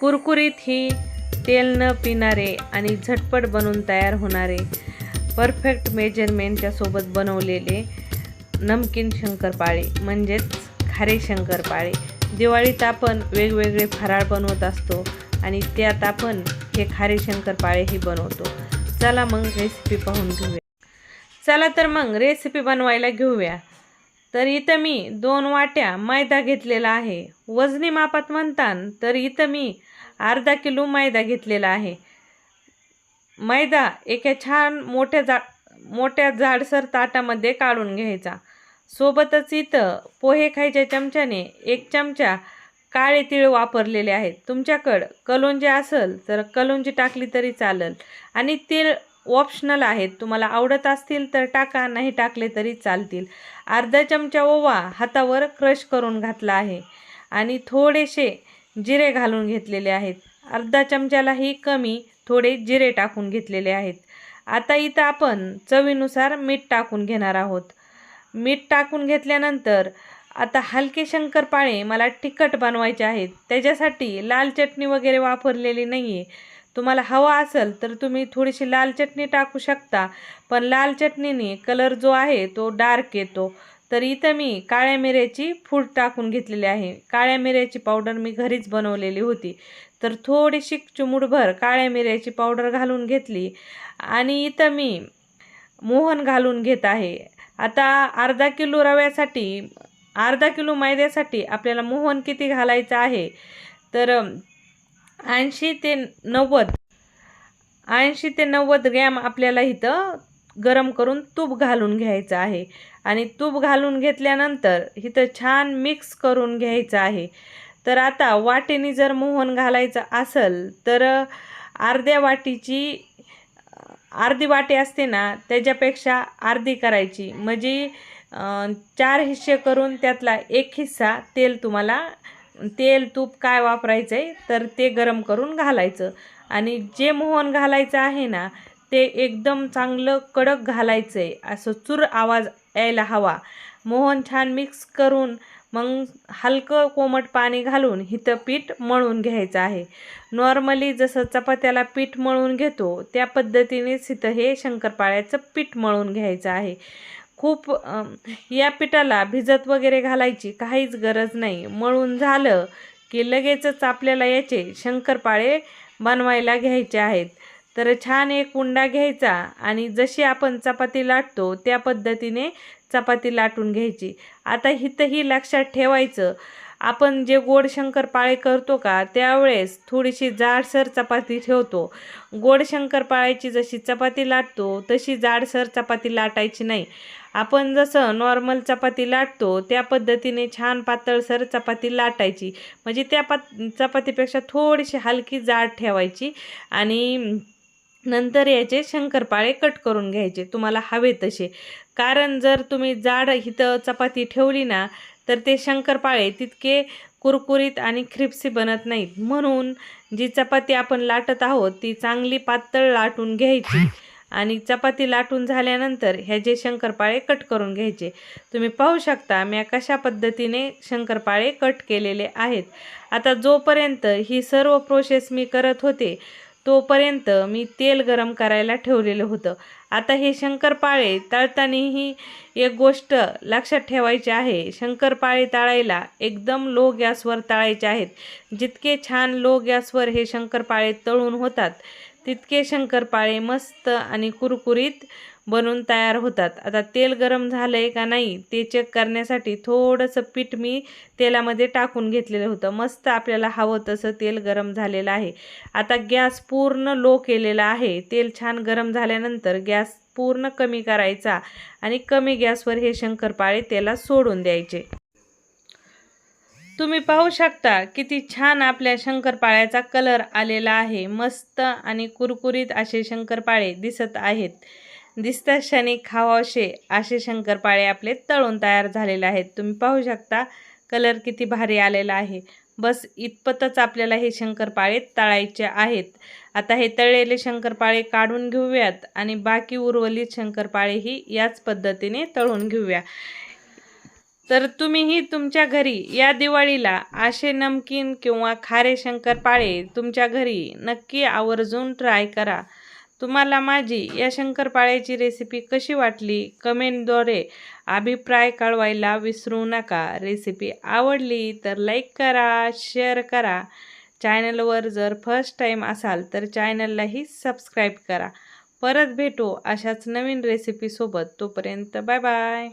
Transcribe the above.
कुरकुरीत ही तेल न पिणारे आणि झटपट बनून तयार होणारे परफेक्ट मेजरमेंटच्या सोबत बनवलेले नमकीन शंकरपाळे म्हणजेच खारे शंकरपाळे. दिवाळीत आपण वेगवेगळे फराळ बनवत असतो आणि त्यात आपण हे खारे शंकरपाळेही बनवतो. चला मग रेसिपी पाहून घेऊया. चला तर मग रेसिपी बनवायला घेऊया. तर इथं मी दोन वाट्या मैदा घेतलेला आहे. वजनी मापात म्हणतान तर इथं मी अर्धा किलो मैदा घेतलेला आहे. मैदा एका छान मोठ्या जा मोठ्या जाडसर ताटामध्ये काढून घ्यायचा. सोबतच इथं पोहे खायच्या चमच्याने एक चमचा काळे तीळ वापरलेले आहेत. तुमच्याकडं कलोंजी असेल तर कलोंजी टाकली तरी चालेल. आणि तीळ ऑप्शनल आहेत. तुम्हाला आवडत असतील तर टाका नाही टाकले तरी चालतील. अर्धा चमचा ओवा हातावर क्रश करून घातला आहे. आणि थोडेसे जिरे घालून घेतलेले आहेत. अर्धा चमच्यालाही कमी थोडे जिरे टाकून घेतलेले आहेत. आता इथं आपण चवीनुसार मीठ टाकून घेणार आहोत. मीठ टाकून घेतल्यानंतर आता हलके शंकरपाळे मला तिखट बनवायचे आहेत. त्याच्यासाठी लाल चटणी वगैरे वापरलेली नाही आहे तुम्हाला हवा असेल तर तुम्ही थोडीशी लाल चटणी टाकू शकता. पण लाल चटणीने कलर जो आहे तो डार्क येतो. तर इथं मी काळ्या मिऱ्याची फूड टाकून घेतलेली आहे. काळ्या मिऱ्याची पावडर मी घरीच बनवलेली होती. तर थोडीशी चिमूटभर काळ्या मिऱ्याची पावडर घालून घेतली. आणि इथं मी मोहन घालून घेत आहे. आता अर्धा किलो रव्यासाठी अर्धा किलो मैद्यासाठी आपल्याला मोहन किती घालायचं आहे? तर ऐंशी ते नव्वद ऐंशी ते नव्वद ग्रॅम आपल्याला इथं गरम करून तूप घालून घ्यायचं आहे. आणि तूप घालून घेतल्यानंतर इथं छान मिक्स करून घ्यायचं आहे. तर आता वाटीने जर मोहन घालायचं असेल तर अर्ध्या वाटीची अर्धी वाटी असते ना त्याच्यापेक्षा अर्धी करायची. म्हणजे चार हिस्से करून त्यातला एक हिस्सा तेल तुम्हाला तेल तूप काय वापरायचं आहे तर ते गरम करून घालायचं. आणि जे मोहन घालायचं आहे ना ते एकदम चांगलं कडक घालायचं आहे असं चूर आवाज यायला हवा. मोहन छान मिक्स करून मग हलकं कोमट पाणी घालून हिथं पीठ मळून घ्यायचं आहे. नॉर्मली जसं चपात्याला पीठ मळून घेतो त्या पद्धतीनेच इथं हे शंकरपाळ्याचं पीठ मळून घ्यायचं आहे. खूप या पिठाला भिजत वगैरे घालायची काहीच गरज नाही. मळून झालं की लगेचच आपल्याला याचे शंकरपाळे बनवायला घ्यायचे आहेत. तर छान एक उंडा घ्यायचा आणि जशी आपण चपाती लाटतो त्या पद्धतीने चपाती लाटून घ्यायची. आता इथंही लक्षात ठेवायचं आपण जे गोड शंकरपाळे करतो का त्यावेळेस थोडीशी जाडसर चपाती ठेवतो. गोड शंकरपाळ्याची जशी चपाती लाटतो तशी जाडसर चपाती लाटायची नाही. आपण जसं नॉर्मल चपाती लाटतो त्या पद्धतीने छान पातळसर चपाती लाटायची. म्हणजे त्या पात चपातीपेक्षा थोडीशी हलकी जाड ठेवायची आणि नंतर याचे शंकरपाळे कट करून घ्यायचे. तुम्हाला हवे तसे. कारण जर तुम्ही जाड इथं चपाती ठेवली ना तर ते शंकरपाळे तितके कुरकुरीत आणि ख्रिप्सी बनत नाहीत. म्हणून जी चपाती आपण लाटत आहोत ती चांगली पातळ लाटून घ्यायची. आणि चपाती लाटून झाल्यानंतर ह्याचे शंकरपाळे कट करून घ्यायचे तुम्ही पाहू शकता मी कशा पद्धतीने शंकरपाळे कट केलेले आहेत. आता जोपर्यंत ही सर्व प्रोसेस मी करत होते तोपर्यंत मी तेल गरम करायला ठेवलेलं होतं. आता हे शंकरपाळे तळतानाही एक गोष्ट लक्षात ठेवायची आहे. शंकरपाळे तळायला एकदम लो गॅसवर तळायचे आहेत. जितके छान लो गॅसवर हे शंकरपाळे तळून होतात तितके शंकरपाळे मस्त आणि कुरकुरीत बनून तयार होतात. आता तेल गरम झालं आहे का नाही ते चेक करण्यासाठी थोडंसं पीठ मी तेलामध्ये टाकून घेतलेलं होतं. मस्त आपल्याला हवं तसं तेल गरम झालेलं आहे. आता गॅस पूर्ण लो केलेला आहे. तेल छान गरम झाल्यानंतर गॅस पूर्ण कमी करायचा आणि कमी गॅसवर हे शंकरपाळे तेलात सोडून द्यायचे. तुम्ही पाहू शकता किती छान आपल्या शंकरपाळ्याचा कलर आलेला आहे. मस्त आणि कुरकुरीत असे शंकरपाळे दिसत आहेत. दिसता क्षणी खावाशे असे शंकरपाळे आपले तळून तयार झालेले आहेत. तुम्ही पाहू शकता कलर किती भारी आलेला आहे. बस इतपतच आपल्याला हे शंकरपाळे तळायचे आहेत. आता हे तळलेले शंकरपाळे काढून घेऊयात आणि बाकी उर्वरित शंकरपाळेही याच पद्धतीने तळून घेऊया. तर तुम्हीही तुमच्या घरी या दिवाळीला असे नमकीन किंवा खारे शंकरपाळे तुमच्या घरी नक्की आवर्जून ट्राय करा. तुम्हाला माझी या शंकरपाळ्याची रेसिपी कशी वाटली? कमेंटद्वारे अभिप्राय कळवायला विसरू नका. रेसिपी आवडली तर लाईक करा शेअर करा. चॅनलवर जर फर्स्ट टाईम असाल तर चॅनललाही सबस्क्राईब करा. परत भेटू अशाच नवीन रेसिपीसोबत तोपर्यंत बाय बाय